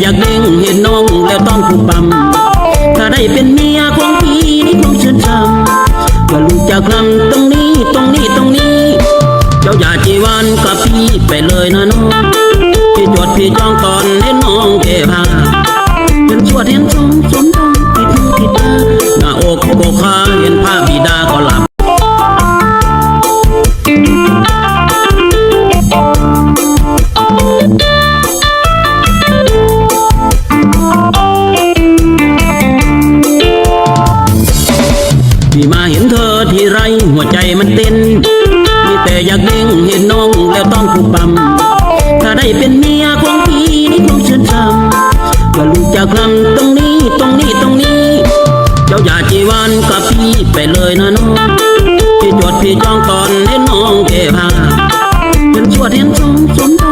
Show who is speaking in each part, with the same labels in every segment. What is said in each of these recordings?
Speaker 1: อยากเล่งเห็นน้องแล้วต้องผูกปั๊มถ้าได้เป็นเมียของพี่นี่คงชื่นชมว่าลูกจะคลำตรงนี้ตรงนี้ตรงนี้ เจ้าอย่าจีวันกับพี่ไปเลย หัวใจมันเต้นมีแต่อยากเด้งเห็นน้องแล้วต้องผูกปั๊มถ้าได้เป็นเมียของพี่นี่คงชื่นชมว่าลูกจะคลำตรงนี้ตรงนี้ตรงนี้ เจ้าอย่าจีวันกับพี่ไปเลยนะน้องพี่จดพี่จ้องตอนเห็นน้องเก็บผ้าเห็นชวดเห็นชมสมต้อง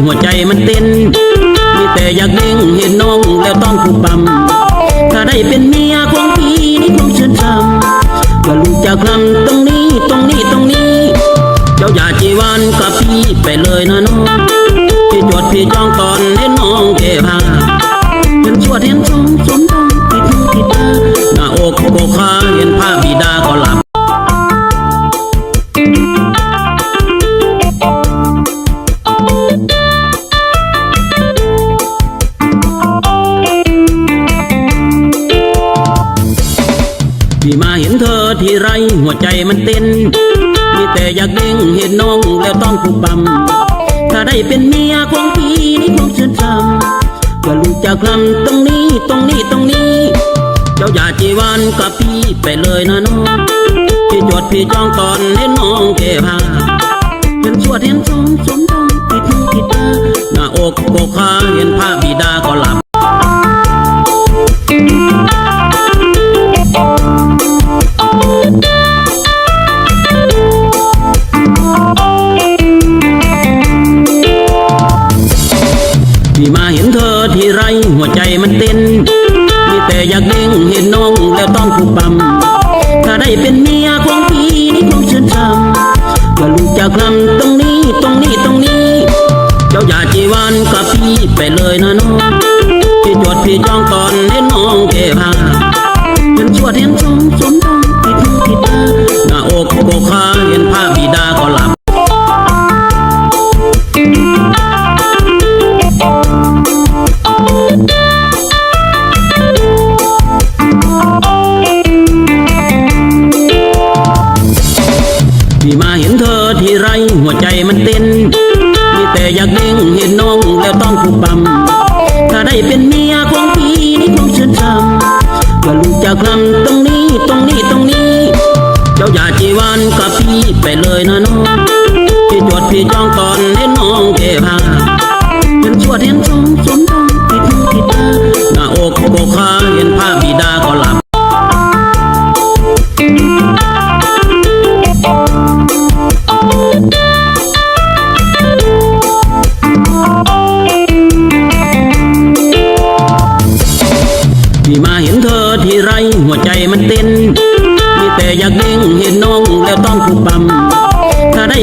Speaker 1: หัวใจมันเต้น มีแต่อยากเด้งเห็นน้องแล้วต้องผูกปั๊มถ้าได้เป็นเมียของพี่นี่คงชื่นชมว่าลูกจากลำตรงนี้ตรงนี้ตรงนี้ เจ้าอย่าจีวันกับพี่ไปเลยนะน้องพี่จดพี่จ้องตอนเห็นน้องเก็บผ้าเห็นชวดเห็นช เธอที่ไรหัวใจมันเต้น มีแต่อยากเด้งเห็นน้องแล้วต้องผูกปั๊มถ้าได้เป็นเมียของพี่นี่คงชื่นชมว่าลูกจะคลำตรงนี้ตรงนี้ตรงนี้ เจ้าอย่าจีวันกับพี่ไปเลยนะน้องพี่จดพี่จ้องตอนเห็นน้องเก็บผ้าเห็นชวดเห็นชมสมต้องผิดหูผิดตาหน้าอกโกคาเห็นภาพบิดาก็หลับ มาเห็นเธอที่ไรหัวใจมันเต้นมีแต่อยากเด้งเห็นน้องแล้วต้องผูปั๊มถ้าได้เป็นเมียของพี่นี่คงชื่นชมว่าลูกจะคลำตรงนี้ตรงนี้ตรงนี้ เจ้าอย่าจีวันกับพี่ไปเลยนะน้องพี่จดพี่จ้อง เด้งเห็นน้องแล้วต้องผูกปั๊มถ้าได้เป็นเมียของพี่นี่คงชื่นชมว่าลูกจะคลำตรงนี้ตรงนี้ตรงนี้ เจ้าอย่าจีวันกับพี่ไปเลยนะน้องพี่จดพี่จ้องตอน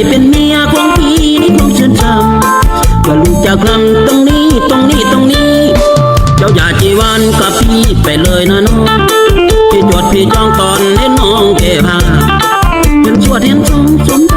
Speaker 1: เป็นเมียของพี่นี่คงชื่นชมว่าลูกจะคลำตรงนี้ตรงนี้ตรงนี้ เจ้าอย่าจีวันกับพี่ไปเลยนะน้องพี่จดพี่จ้องตอนเห็นน้องเก็บผ้าเห็นชวดเห็นชมสม